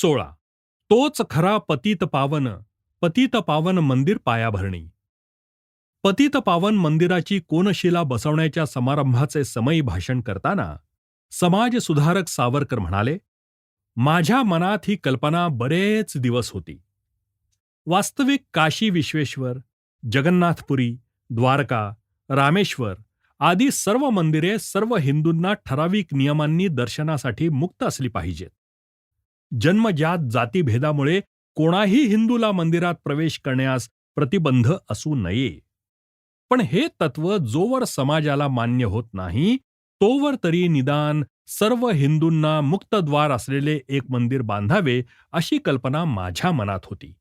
सोळा. तोच खरा पतित पावन पतित पावन मंदिर पायाभरणी. पतित पावन मंदिराची कोनशिला बसवण्याच्या समारंभाचे समयी भाषण करताना समाज सुधारक सावरकर म्हणाले माझ्या मनात ही कल्पना बरेच दिवस होती. वास्तविक काशी विश्वेश्वर जगन्नाथपुरी द्वारका रामेश्वर आदी सर्व मंदिरे सर्व हिंदूंना ठराविक नियमांनी दर्शनासाठी मुक्त असली पाहिजेत. जन्मजात जातीभेदामुळे कोणाही हिंदूला मंदिरात प्रवेश करण्यास प्रतिबंध असू नये. पण हे तत्व जोवर समाजाला मान्य होत नाही तोवर तरी निदान सर्व हिंदूंना मुक्तद्वार असलेले एक मंदिर बांधावे अशी कल्पना माझ्या मनात होती.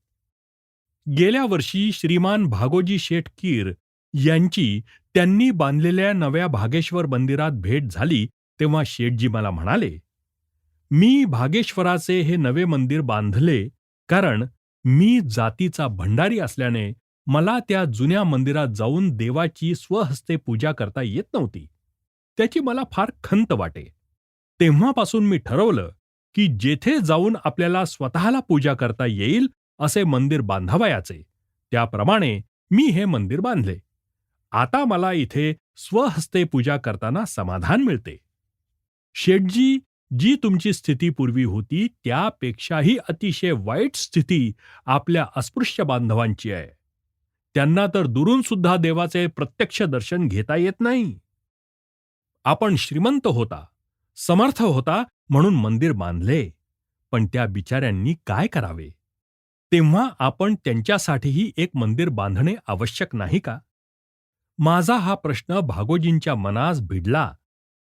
गेल्या वर्षी श्रीमान भागोजी शेठ कीर यांची त्यांनी बांधलेल्या नव्या भागेश्वर मंदिरात भेट झाली तेव्हा शेठजी मला म्हणाले मी भागेश्वराचे हे नवे मंदिर बांधले कारण मी जातीचा भंडारी असल्याने मला त्या जुन्या मंदिरात जाऊन देवाची स्वहस्ते पूजा करता येत नव्हती. त्याची मला फार खंत वाटे. तेव्हापासून मी ठरवलं की जेथे जाऊन आपल्याला स्वतःला पूजा करता येईल असे मंदिर बांधावयाचे. त्याप्रमाणे मी हे मंदिर बांधले. आता मला इथे स्वहस्ते पूजा करताना समाधान मिळते. शेटजी जी तुमची स्थिती पूर्वी होती त्यापेक्षाही अतिशय वाईट स्थिती आपल्या अस्पृश्य बांधवांची आहे. त्यांना तर दुरून सुद्धा देवाचे प्रत्यक्ष दर्शन घेता येत नाही. आपण श्रीमंत होता समर्थ होता म्हणून मंदिर बांधले पण त्या बिचाऱ्यांनी काय करावे? तेव्हा आपण त्यांच्यासाठीही एक मंदिर बांधणे आवश्यक नाही का? माझा हा प्रश्न भागोजींच्या मनास भिडला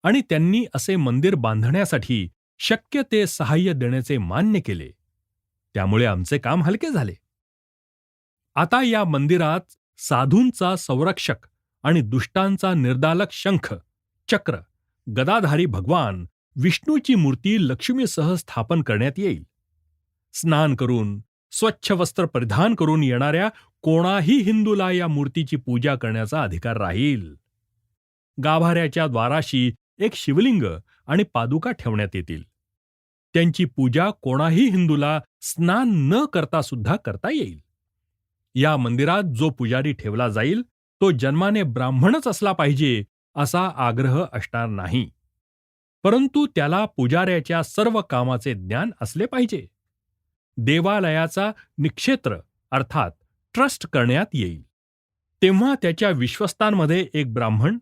आणि त्यांनी असे मंदिर बांधण्यासाठी शक्य ते सहाय्य देण्याचे मान्य केले. त्यामुळे आमचे काम हलके झाले. आता या मंदिरात साधूंचा संरक्षक आणि दुष्टांचा निर्दालक शंख चक्र गदाधारी भगवान विष्णूची मूर्ती लक्ष्मीसह स्थापन करण्यात येईल. स्नान करून स्वच्छ वस्त्र परिधान करून येणाऱ्या कोणाही हिंदूला या मूर्तीची पूजा करण्याचा अधिकार राहील. गाभाऱ्याच्या द्वाराशी एक शिवलिंग आणि पादुका ठेवण्यात येतील. त्यांची पूजा कोणाही हिंदूला स्नान न करता सुद्धा करता येईल. या मंदिरात जो पुजारी ठेवला जाईल तो जन्माने ब्राह्मणच असला पाहिजे असा आग्रह असणार नाही. परंतु त्याला पुजाऱ्याच्या सर्व कामाचे ज्ञान असले पाहिजे. देवालयाचा निक्षेत्र अर्थात ट्रस्ट करण्यात येईल. तेव्हा त्याच्या विश्वस्तांमध्ये एक ब्राह्मण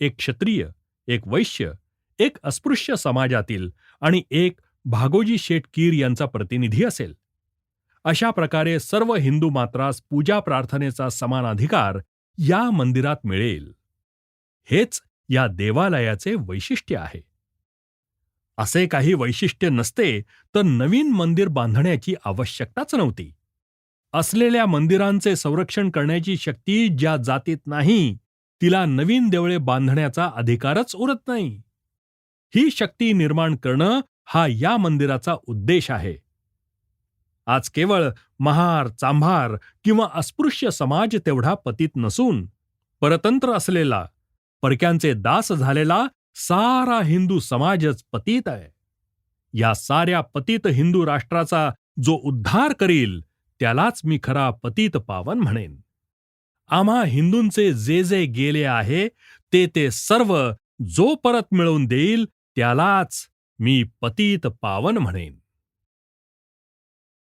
एक क्षत्रिय एक वैश्य एक अस्पृश्य समाजातील आणि एक भागोजी शेटकीर यांचा प्रतिनिधी असेल. अशा प्रकारे सर्व हिंदू मात्रास पूजा प्रार्थनेचा समान अधिकार या मंदिरात मिळेल. हेच या देवालयाचे वैशिष्ट्य आहे. असे काही वैशिष्ट्य नसते तर नवीन मंदिर बांधण्याची आवश्यकताच नव्हती. असलेल्या मंदिरांचे संरक्षण करण्याची शक्ती ज्या जातीत नाही तिला नवीन देवळे बांधण्याचा अधिकारच उरत नाही. ही शक्ती निर्माण करणं हा या मंदिराचा उद्देश आहे. आज केवळ महार चांभार किंवा अस्पृश्य समाज तेवढा पतित नसून परतंत्र असलेला परक्यांचे दास झालेला सारा हिंदू समाजच पतित आहे. या साऱ्या पतित हिंदू राष्ट्राचा जो उद्धार करील त्यालाच मी खरा पतित पावन म्हणेन. आम्हा हिंदूंचे जे जे गेले आहे ते ते सर्व जो परत मिळवून देईल त्यालाच मी पतित पावन म्हणेन.